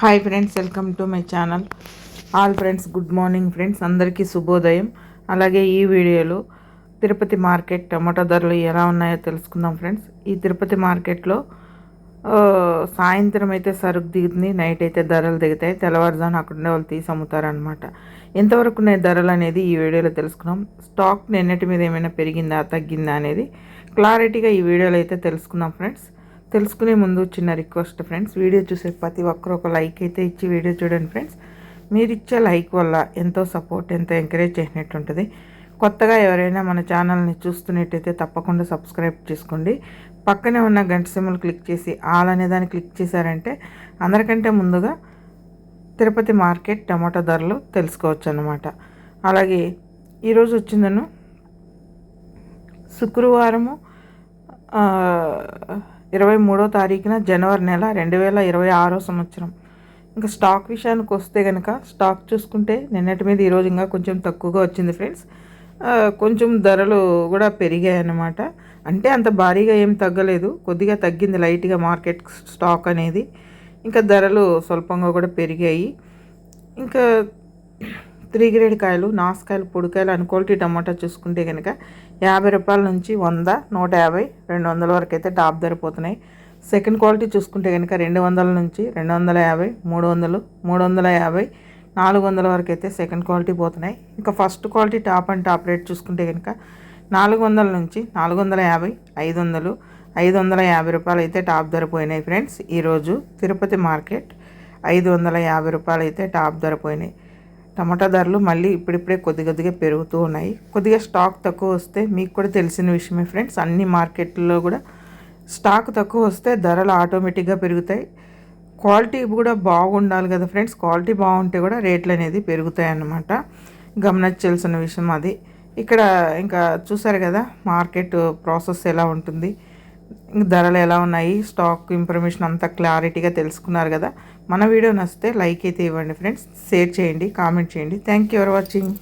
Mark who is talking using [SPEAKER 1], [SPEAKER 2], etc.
[SPEAKER 1] Hi friends welcome to my channel all friends good morning friends అందరికీ శుభోదయం. అలాగే ఈ వీడియోలో తిరుపతి మార్కెట్ టమాటా ధరలు ఎలా ఉన్నాయో తెలుసుకుందాం ఫ్రెండ్స్ ఈ తిరుపతి మార్కెట్లో సాయంత్రం అయితే సరుకు దిగుతుంది నైట్ అయితే ధరలు దిగుతాయి. తెల్లవారుజామున అక్కడ ఉండే వాళ్ళు తీసి అమ్ముతారనమాట ఎంతవరకు ఉన్నాయి ధరలు అనేది ఈ వీడియోలో తెలుసుకున్నాం స్టాక్ నిన్నటి మీద ఏమైనా పెరిగిందా తగ్గిందా అనేది క్లారిటీగా ఈ వీడియోలో అయితే తెలుసుకుందాం ఫ్రెండ్స్ తెలుసుకునే ముందు చిన్న రిక్వెస్ట్ ఫ్రెండ్స్ వీడియో చూసే ప్రతి ఒక్కరు ఒక లైక్ అయితే ఇచ్చి వీడియో చూడండి ఫ్రెండ్స్ మీరు ఇచ్చే లైక్ వల్ల ఎంతో సపోర్ట్ ఎంతో ఎంకరేజ్ చేసినట్టు ఉంటుంది. కొత్తగా ఎవరైనా మన ఛానల్ని చూస్తున్నట్టయితే తప్పకుండా సబ్స్క్రైబ్ చేసుకోండి. పక్కనే ఉన్న గంట సిమ్లు క్లిక్ చేసి ఆల్ అనే దాన్ని క్లిక్ చేశారంటే అందరికంటే ముందుగా తిరుపతి మార్కెట్ టమాటా ధరలు తెలుసుకోవచ్చు అన్నమాట అలాగే ఈరోజు వచ్చిందను శుక్రవారము ఇరవై మూడో తారీఖున జనవరి నెల రెండు వేల ఇరవై ఆరో సంవత్సరం. ఇంకా స్టాక్ విషయానికి వస్తే కనుక స్టాక్ చూసుకుంటే నిన్నటి మీద ఈరోజు ఇంకా కొంచెం తక్కువగా వచ్చింది ఫ్రెండ్స్. కొంచెం ధరలు కూడా పెరిగాయి అన్నమాట. అంటే అంత భారీగా ఏం తగ్గలేదు. కొద్దిగా తగ్గింది లైట్గా మార్కెట్ స్టాక్ అనేది. ఇంకా ధరలు స్వల్పంగా కూడా పెరిగాయి. ఇంకా త్రీ గ్రేడ్ కాయలు నాసుకాయలు పొడికాయలు అని క్వాలిటీ టమాటా చూసుకుంటే కనుక యాభై రూపాయల నుంచి వంద నూట యాభై రెండు వందల వరకు అయితే టాప్ ధర పోతున్నాయి. సెకండ్ క్వాలిటీ చూసుకుంటే కనుక రెండు వందల నుంచి రెండు వందల యాభై మూడు వందలు మూడు వందల యాభై నాలుగు వందల వరకు అయితే సెకండ్ క్వాలిటీ పోతున్నాయి. ఇంకా first quality top and top rate చూసుకుంటే కనుక నాలుగు వందల నుంచి నాలుగు వందల యాభై ఐదు వందలు ఐదు వందల యాభై రూపాయలు అయితే టాప్ ధర పోయినాయి ఫ్రెండ్స్. ఈరోజు తిరుపతి మార్కెట్ ఐదు వందల యాభై రూపాయలు అయితే టాప్ ధర పోయినాయి. టమాటా ధరలు మళ్ళీ ఇప్పుడిప్పుడే కొద్ది కొద్దిగా పెరుగుతూ ఉన్నాయి. కొద్దిగా స్టాక్ తక్కువ వస్తే మీకు కూడా తెలిసిన విషయమే ఫ్రెండ్స్ అన్ని మార్కెట్లో కూడా స్టాక్ తక్కువ వస్తే ధరలు ఆటోమేటిక్గా పెరుగుతాయి. క్వాలిటీ కూడా బాగుండాలి కదా ఫ్రెండ్స్ క్వాలిటీ బాగుంటే కూడా రేట్లు అనేది పెరుగుతాయి అన్నమాట. గమనించాల్సిన విషయం అది. ఇక్కడ ఇంకా చూసారు కదా మార్కెట్ ప్రాసెస్ ఎలా ఉంటుంది? ధరలు ఎలా ఉన్నాయి స్టాక్ ఇన్ఫర్మేషన్ అంతా క్లారిటీగా తెలుసుకున్నారు కదా. మన వీడియో నచ్చితే లైక్ అయితే ఇవ్వండి ఫ్రెండ్స్ షేర్ చేయండి కామెంట్ చేయండి. Thank you for watching